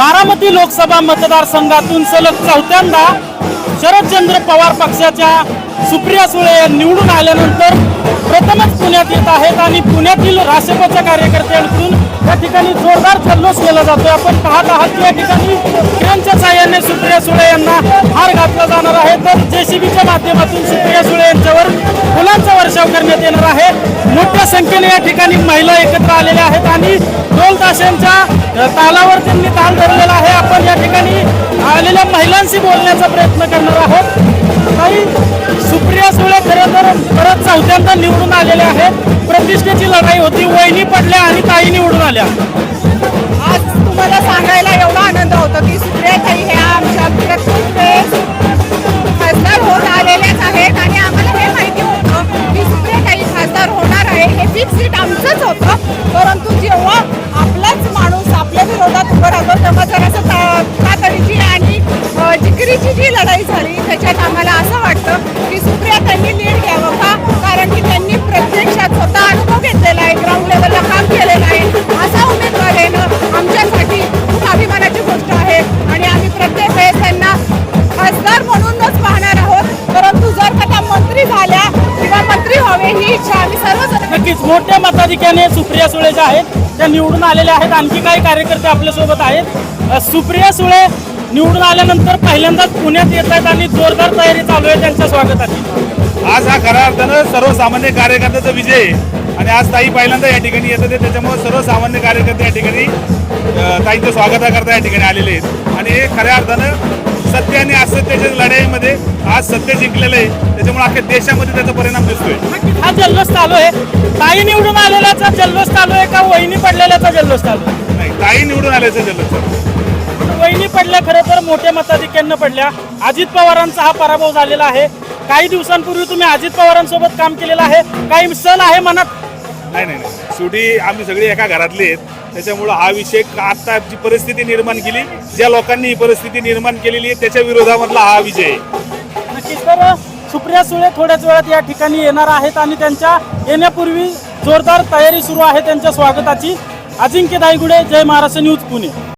बारामती लोकसभा मतदारसंघातून सलग चौथ्यांदा शरदचंद्र पवार पक्षाच्या सुप्रिया सुळे निवडून आल्यानंतर प्रथमच पुण्यात येत आहेत आणि पुण्यातील राष्ट्रपतीच्या कार्यकर्त्यांकडून या ठिकाणी जोरदार जल्लोष केला जातोय. आपण पाहत आहात की या ठिकाणी क्रेनच्या साह्याने सुप्रिया सुळे यांना हार घातला जाणार आहे. तर जेसीबीच्या माध्यमातून सुप्रिया सुळे यांच्यावर फुलांचा वर्षाव करण्यात येणार आहे. मोठ्या संख्येने या ठिकाणी महिला एकत्र आलेल्या आहेत आणि ढोल ताशांच्या तालावर त्यांनी ताल धरलेला आहे. आपण या ठिकाणी आलेल्या महिलांशी बोलण्याचा प्रयत्न करणार आहोत. काही सुप्रिया सुळे खरं तर परत चौथ्यांदा निवडून आलेल्या आहेत. प्रतिष्ठेची लढाई होती. वहिनी पडल्या आणि ताई निवडून त्या त्यांनी नीट घ्यावं का? कारण की त्यांनी प्रत्यक्षात स्वतः अनुभव घेतलेला आहे ग्राउंड लेवलला काम केलेलं आहे. असा उमेदवार येणं आमच्यासाठी खूप अभिमानाची गोष्ट आहे. आणि आम्ही प्रत्येक वेळेस त्यांना खासदार म्हणूनच पाहणार आहोत. परंतु जर का त्या मंत्री झाल्या किंवा मंत्री व्हावे ही इच्छा आम्ही सर्वजण नक्कीच मोठ्या मताधिक्याने सुप्रिया सुळे ज्या आहेत त्या निवडून आलेल्या आहेत. आणखी काही कार्यकर्ते आपल्यासोबत आहेत. सुप्रिया सुळे निवडून आल्यानंतर पहिल्यांदाच पुण्यात येत आहेत आणि जोरदार तयारी चालू आहे त्यांच्या स्वागताची. आज हा खऱ्या अर्थानं सर्वसामान्य कार्यकर्त्याचा विजय आहे. आणि आज ताई पहिल्यांदा या ठिकाणी येतात आहे. त्याच्यामुळे सर्वसामान्य कार्यकर्ते या ठिकाणी ताईंचं स्वागताकरता या ठिकाणी आलेले आहेत. आणि हे खऱ्या अर्थानं सत्य आणि असत्याच्या लढाईमध्ये आज सत्य जिंकलेलं आहे. त्याच्यामुळे अख्ख्या देशामध्ये त्याचा परिणाम दिसतोय. हा जल्लोष चालू आहे. ताई निवडून आलेल्याचा जल्लोष चालू आहे का वहिनी पडलेल्याचा जल्लोष चालू आहे? नाही ताई निवडून आल्याचं जल्लोष वहिनी पडल्या खरं तर मोठ्या मताधिक्यानं पडल्या. अजित पवारांचा हा पराभव झालेला आहे. काही दिवसांपूर्वी तुम्ही अजित पवारांसोबत काम केलेलं आहे. काही सण आहे मनात? नाही नाही नाही. शेवटी आम्ही सगळे एका घरातले आहेत. त्याच्यामुळं हा विषय आता जी परिस्थिती निर्माण केली ज्या लोकांनी ही परिस्थिती निर्माण केलेली आहे त्याच्या विरोधामधला हा विजय आहे. नक्कीच तर सुप्रिया सुळे थोड्याच वेळात या ठिकाणी येणार आहेत आणि त्यांच्या येण्यापूर्वी जोरदार तयारी सुरू आहे त्यांच्या स्वागताची. अजिंक्य दायगुडे जय महाराष्ट्र न्यूज पुणे.